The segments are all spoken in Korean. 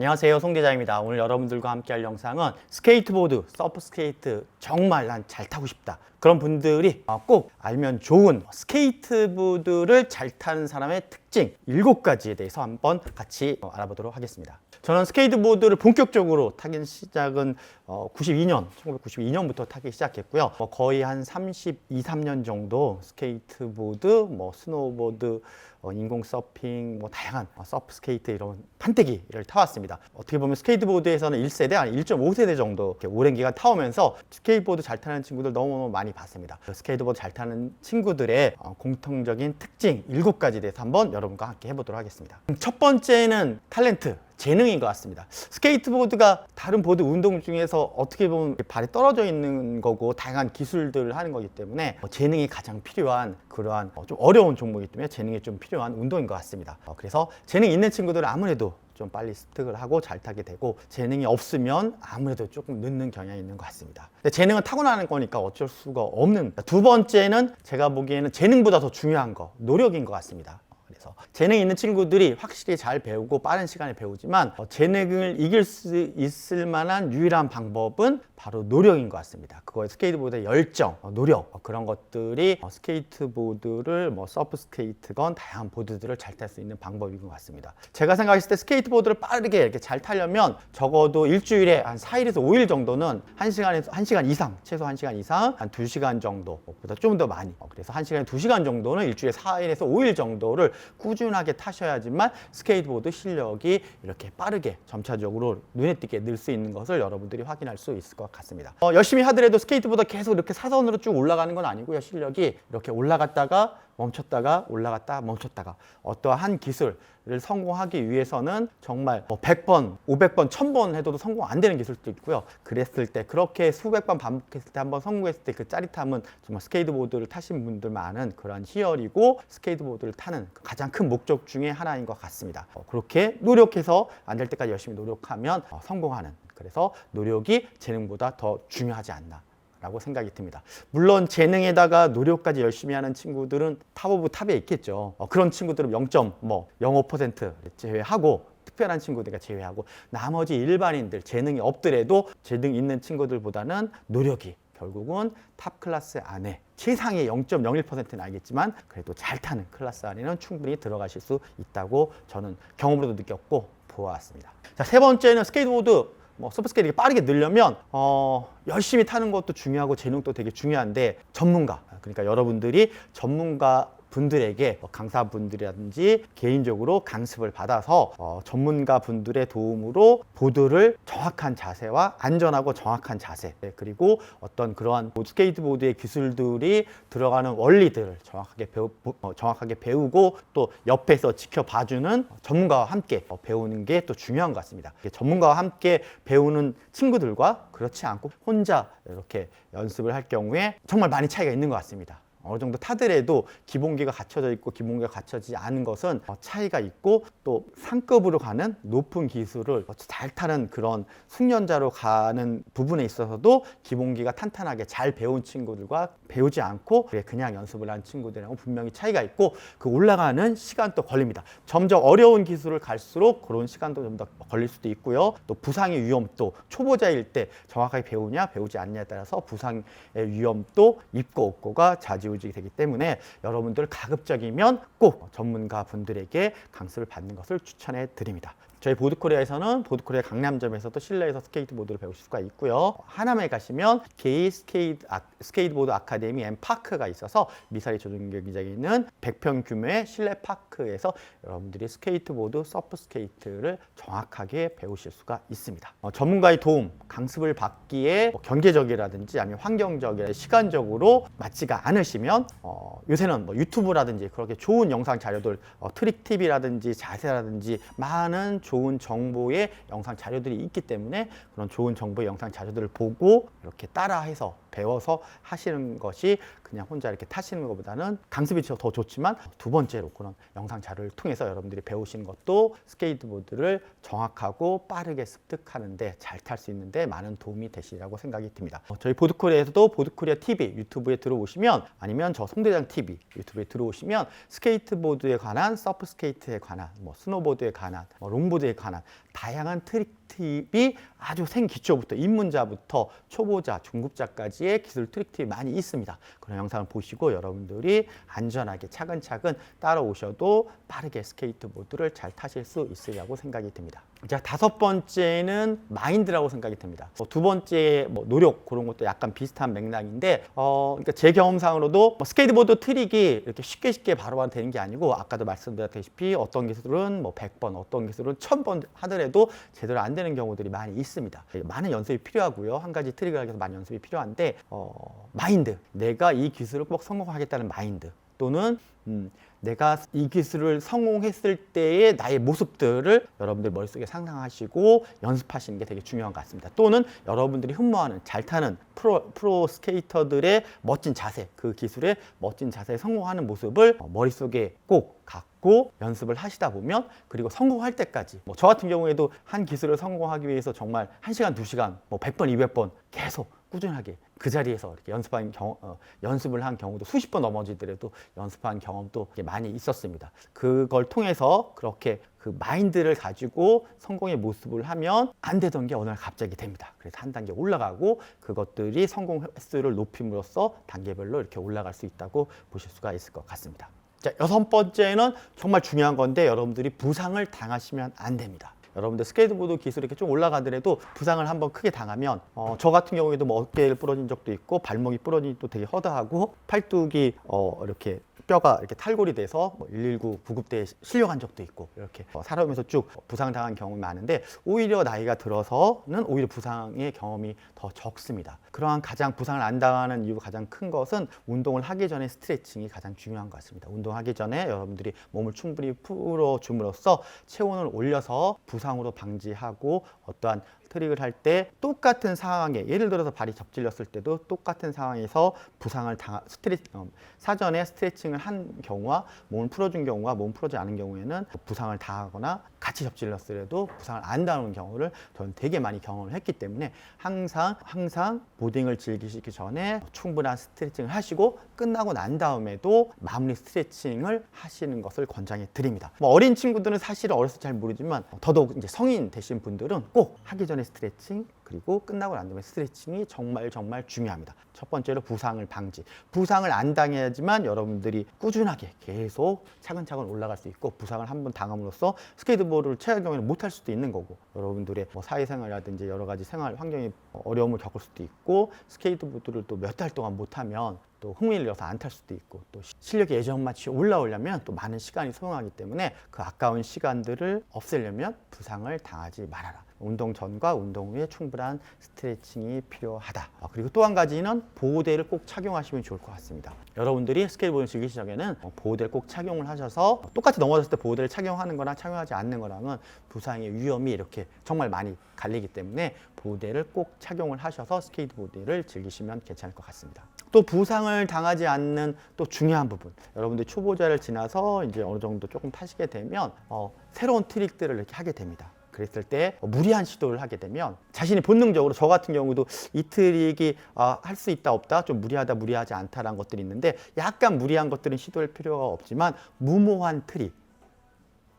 안녕하세요 송대장입니다. 오늘 여러분들과 함께 할 영상은 스케이트보드, 서프 스케이트 정말 난 잘 타고 싶다. 그런 분들이 어, 꼭 알면 좋은 스케이트보드를 잘 타는 사람의 특징 7가지에 대해서 한번 같이 어, 알아보도록 하겠습니다. 저는 스케이트보드를 본격적으로 타긴 시작은 어, 92년, 1992년부터 타기 시작했고요. 뭐 거의 한 32, 3년 정도 스케이트보드, 뭐 스노우보드, 어, 인공 서핑, 뭐 다양한 어, 서프 스케이트 이런 판때기를 타왔습니다. 어떻게 보면 스케이트보드에서는 1세대, 아니 1.5세대 정도 오랜 기간 타오면서 스케이트보드 잘 타는 친구들 너무너무 많이 봤습니다. 그 스케이트보드 잘 타는 친구들의 어, 공통적인 특징 7가지 대해서 한번 여러분과 함께 해보도록 하겠습니다. 첫 번째는 탤런트. 재능인 것 같습니다. 스케이트보드가 다른 보드 운동 중에서 어떻게 보면 발이 떨어져 있는 거고 다양한 기술들을 하는 거기 때문에 어, 재능이 가장 필요한 그러한 어, 좀 어려운 종목이기 때문에 재능이 좀 필요한 운동인 것 같습니다. 어, 그래서 재능 있는 친구들은 아무래도 좀 빨리 습득을 하고 잘 타게 되고 재능이 없으면 아무래도 조금 늦는 경향이 있는 것 같습니다. 근데 재능은 타고나는 거니까 어쩔 수가 없는 두 번째는 제가 보기에는 재능보다 더 중요한 거 노력인 것 같습니다. 그래서. 재능 있는 친구들이 확실히 잘 배우고 빠른 시간에 배우지만 어, 재능을 이길 수 있을 만한 유일한 방법은 바로 노력인 것 같습니다. 그거에 스케이트보드의 열정, 어, 노력 어, 그런 것들이 어, 스케이트보드를 뭐 서프 스케이트건 다양한 보드들을 잘 탈 수 있는 방법인 것 같습니다. 제가 생각했을 때 스케이트보드를 빠르게 이렇게 잘 타려면 적어도 일주일에 한 4일에서 5일 정도는 1시간에서 1시간 이상, 최소 1시간 이상 한 2시간 정도보다 좀 더 많이 어, 그래서 1시간에 2시간 정도는 일주일에 4일에서 5일 정도를 꾸준하게 타셔야지만 스케이트보드 실력이 이렇게 빠르게 점차적으로 눈에 띄게 늘 수 있는 것을 여러분들이 확인할 수 있을 것 같습니다. 어, 열심히 하더라도 스케이트보드 계속 이렇게 사선으로 쭉 올라가는 건 아니고요. 실력이 이렇게 올라갔다가 멈췄다가 올라갔다 멈췄다가 어떠한 기술을 성공하기 위해서는 정말 뭐 100번, 500번, 1000번 해도 성공 안 되는 기술도 있고요. 그랬을 때 그렇게 수백 번 반복했을 때 한번 성공했을 때 그 짜릿함은 정말 스케이트보드를 타신 분들만 아는 그러한 희열이고 스케이트보드를 타는 가장 큰 목적 중에 하나인 것 같습니다. 어, 그렇게 노력해서 안 될 때까지 열심히 노력하면 어, 성공하는 그래서 노력이 재능보다 더 중요하지 않나. 라고 생각이 듭니다. 물론 재능에다가 노력까지 열심히 하는 친구들은 탑 오브 탑에 있겠죠. 어, 그런 친구들은 0.05% 제외하고 특별한 친구들과 제외하고 나머지 일반인들 재능이 없더라도 재능 있는 친구들보다는 노력이 결국은 탑 클래스 안에 최상의 0.01%는 알겠지만 그래도 잘 타는 클래스 안에는 충분히 들어가실 수 있다고 저는 경험으로도 느꼈고 보았습니다. 자, 세 번째는 스케이트보드 뭐 서브스케일 이렇게 빠르게 늘려면 어, 열심히 타는 것도 중요하고 재능도 되게 중요한데 전문가 그러니까 여러분들이 전문가 분들에게 뭐 강사분들이라든지 개인적으로 강습을 받아서 어, 전문가 분들의 도움으로 보드를 정확한 자세와 안전하고 정확한 자세 네, 그리고 어떤 그러한 보드 스케이트보드의 기술들이 들어가는 원리들을 정확하게 배우 어, 정확하게 배우고 또 옆에서 지켜봐주는 전문가와 함께 어, 배우는 게 또 중요한 것 같습니다. 전문가와 함께 배우는 친구들과 그렇지 않고 혼자 이렇게 연습을 할 경우에 정말 많이 차이가 있는 것 같습니다. 어느 정도 타더라도 기본기가 갖춰져 있고 기본기가 갖춰지지 않은 것은 어, 차이가 있고 또 상급으로 가는 높은 기술을 잘 타는 그런 숙련자로 가는 부분에 있어서도 기본기가 탄탄하게 잘 배운 친구들과 배우지 않고 그냥 연습을 한 친구들하고 분명히 차이가 있고 그 올라가는 시간도 걸립니다. 점점 어려운 기술을 갈수록 그런 시간도 좀 더 걸릴 수도 있고요. 또 부상의 위험도 초보자일 때 정확하게 배우냐 배우지 않냐에 따라서 부상의 위험도 있고 없고가 좌 지우지 되기 때문에 여러분들 가급적이면 꼭 전문가 분들에게 강습을 받는 것을 추천해 드립니다. 저희 보드코리아에서는 보드코리아 강남점에서도 실내에서 스케이트보드를 배우실 수가 있고요. 하남에 가시면 게이 스케이트, 아, 스케이트보드 아카데미 앤 파크가 있어서 미사리 조준경기장에 있는 100평 규모의 실내 파크에서 여러분들이 스케이트보드, 서프 스케이트를 정확하게 배우실 수가 있습니다. 어, 전문가의 도움, 강습을 받기에 뭐 경제적이라든지 아니면 환경적이라 시간적으로 맞지가 않으시면 어, 요새는 뭐 유튜브라든지 그렇게 좋은 영상 자료들, 어, 트릭 팁이라든지 자세라든지 많은 좋은 정보의 영상 자료들이 있기 때문에 그런 좋은 정보의 영상 자료들을 보고 이렇게 따라해서 배워서 하시는 것이 그냥 혼자 이렇게 타시는 것보다는 강습이 더 좋지만 두 번째로 그런 영상 자료를 통해서 여러분들이 배우시는 것도 스케이트보드를 정확하고 빠르게 습득하는데 잘 탈 수 있는데 많은 도움이 되시리라고 생각이 듭니다. 어, 저희 보드코리아에서도 보드코리아 TV 유튜브에 들어오시면 아니면 저 송대장 TV 유튜브에 들어오시면 스케이트보드에 관한 서프 스케이트에 관한 뭐 스노보드에 관한 뭐 롱보드에 관한 다양한 트릭 팁이 아주 생기초부터 입문자부터 초보자, 중급자까지의 기술 트릭 팁이 많이 있습니다. 그런 영상을 보시고 여러분들이 안전하게 차근차근 따라오셔도 빠르게 스케이트보드를 잘 타실 수 있으리라고 생각이 듭니다. 자 다섯 번째는 마인드라고 생각이 듭니다. 뭐두 번째 뭐 노력 그런 것도 약간 비슷한 맥락인데 어 그러니까 제 경험상으로도 뭐 스케이트보드 트릭이 이렇게 쉽게 쉽게 바로바로 되는 게 아니고 아까도 말씀드렸다시피 어떤 기술은 뭐 100번 어떤 기술은 1000번 하더라도 제대로 안 되는 경우들이 많이 있습니다. 많은 연습이 필요하고요. 한 가지 트릭을 하기 위해서 많은 연습이 필요한데 어 마인드 내가 이 기술을 꼭 성공하겠다는 마인드 또는 음, 내가 이 기술을 성공했을 때의 나의 모습들을 여러분들 머릿속에 상상하시고 연습하시는 게 되게 중요한 것 같습니다. 또는 여러분들이 흠모하는 잘 타는 프로, 프로 스케이터들의 멋진 자세, 그 기술의 멋진 자세에 성공하는 모습을 어, 머릿속에 꼭 갖고 연습을 하시다 보면 그리고 성공할 때까지 뭐 저 같은 경우에도 한 기술을 성공하기 위해서 정말 1시간, 2시간, 뭐 100번, 200번 계속 꾸준하게 그 자리에서 이렇게 연습한 경, 어, 연습을 한 경우도 수십 번 넘어지더라도 연습한 경험도 많이 있었습니다. 그걸 통해서 그렇게 그 마인드를 가지고 성공의 모습을 하면 안 되던 게 어느 날 갑자기 됩니다. 그래서 한 단계 올라가고 그것들이 성공 횟수를 높임으로써 단계별로 이렇게 올라갈 수 있다고 보실 수가 있을 것 같습니다. 자, 여섯 번째는 정말 중요한 건데 여러분들이 부상을 당하시면 안 됩니다. 여러분들 스케이트보드 기술이 이렇게 좀 올라가더라도 부상을 한번 크게 당하면 어, 저 같은 경우에도 뭐 어깨를 부러진 적도 있고 발목이 부러진 적도 되게 허다하고 팔뚝이 어, 이렇게 뼈가 이렇게 탈골이 돼서 뭐 119 구급대에 실려간 적도 있고 이렇게 어, 살아오면서 쭉 부상 당한 경험이 많은데 오히려 나이가 들어서는 오히려 부상의 경험이 더 적습니다. 그러한 가장 부상을 안 당하는 이유 가장 큰 것은 운동을 하기 전에 스트레칭이 가장 중요한 것 같습니다. 운동하기 전에 여러분들이 몸을 충분히 풀어 줌으로써 체온을 올려서 부상으로 방지하고 어떠한 트릭을 할 때 똑같은 상황에 예를 들어서 발이 접질렸을 때도 똑같은 상황에서 부상을 당하 스트레 어, 사전에 스트레칭을 한 경우와 몸을 풀어준 경우와 몸 풀어지 않은 경우에는 부상을 당하거나 같이 접질렸으려도 부상을 안 당하는 경우를 저는 되게 많이 경험을 했기 때문에 항상 항상 보딩을 즐기시기 전에 충분한 스트레칭을 하시고 끝나고 난 다음에도 마무리 스트레칭을 하시는 것을 권장해 드립니다. 뭐 어린 친구들은 사실은 어려서 잘 모르지만 더더욱 이제 성인 되신 분들은 꼭 하기 전에 스트레칭 그리고 끝나고 난 다음에 스트레칭이 정말 정말 중요합니다. 첫 번째로 부상을 방지. 부상을 안 당해야지만 여러분들이 꾸준하게 계속 차근차근 올라갈 수 있고 부상을 한 번 당함으로써 스케이트보드를 최악 경우에는 못할 수도 있는 거고 여러분들의 뭐 사회생활이라든지 여러 가지 생활 환경이 어려움을 겪을 수도 있고 스케이트보드를 또 몇 달 동안 못하면 또 흥미를 잃어서 안 탈 수도 있고 또 실력이 예전만치 올라오려면 또 많은 시간이 소요하기 때문에 그 아까운 시간들을 없애려면 부상을 당하지 말아라. 운동 전과 운동 후에 충분한 스트레칭이 필요하다. 아, 그리고 또 한 가지는 보호대를 꼭 착용하시면 좋을 것 같습니다. 여러분들이 스케이트보드 즐기시 전에는 어, 보호대를 꼭 착용을 하셔서 똑같이 넘어졌을 때 보호대를 착용하는 거랑 착용하지 않는 거랑은 부상의 위험이 이렇게 정말 많이 갈리기 때문에 보호대를 꼭 착용을 하셔서 스케이트보드를 즐기시면 괜찮을 것 같습니다. 또 부상을 당하지 않는 또 중요한 부분 여러분들 초보자를 지나서 이제 어느 정도 조금 타시게 되면 어, 새로운 트릭들을 이렇게 하게 됩니다. 그랬을 때 무리한 시도를 하게 되면 자신이 본능적으로 저 같은 경우도 이 트릭이 아, 할수 있다 없다 좀 무리하다 무리하지 않다라는 것들이 있는데 약간 무리한 것들은 시도할 필요가 없지만 무모한 트릭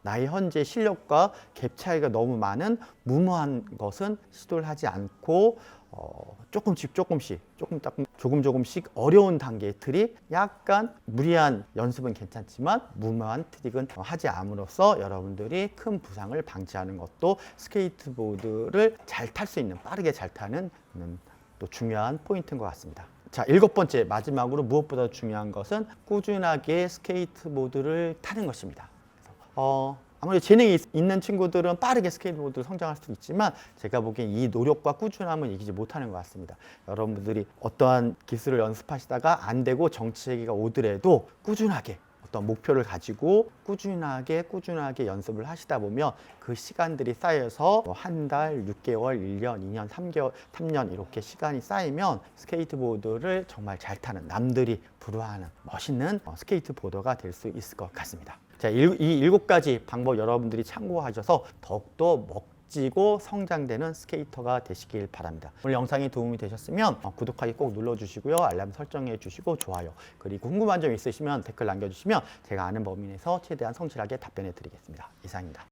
나의 현재 실력과 갭 차이가 너무 많은 무모한 것은 시도를 하지 않고 어, 조금씩 조금씩 조금 조금 조금 조금씩 어려운 단계의 트릭 약간 무리한 연습은 괜찮지만 무모한 트릭은 하지 않음으로써 여러분들이 큰 부상을 방지하는 것도 스케이트보드를 잘 탈 수 있는 빠르게 잘 타는 음, 또 중요한 포인트인 것 같습니다. 자 일곱 번째 마지막으로 무엇보다 중요한 것은 꾸준하게 스케이트보드를 타는 것입니다. 어, 아무래도 재능이 있- 있는 친구들은 빠르게 스케이트보드를 성장할 수 있지만 제가 보기엔 이 노력과 꾸준함은 이기지 못하는 것 같습니다. 여러분들이 어떠한 기술을 연습하시다가 안 되고 정체기가 오더라도 꾸준하게 어떤 목표를 가지고 꾸준하게 꾸준하게 연습을 하시다 보면 그 시간들이 쌓여서 뭐한 달, 6개월, 1년, 2년, 3개월, 3년 이렇게 시간이 쌓이면 스케이트보드를 정말 잘 타는 남들이 부러워하는 멋있는 어, 스케이트보더가 될 수 있을 것 같습니다. 자, 일- 이 일곱 가지 방법 여러분들이 참고하셔서 더욱더 멋지고 성장되는 스케이터가 되시길 바랍니다. 오늘 영상이 도움이 되셨으면 어, 구독하기 꼭 눌러주시고요. 알람 설정해 주시고 좋아요. 그리고 궁금한 점 있으시면 댓글 남겨주시면 제가 아는 범위 내에서 최대한 성실하게 답변해 드리겠습니다. 이상입니다.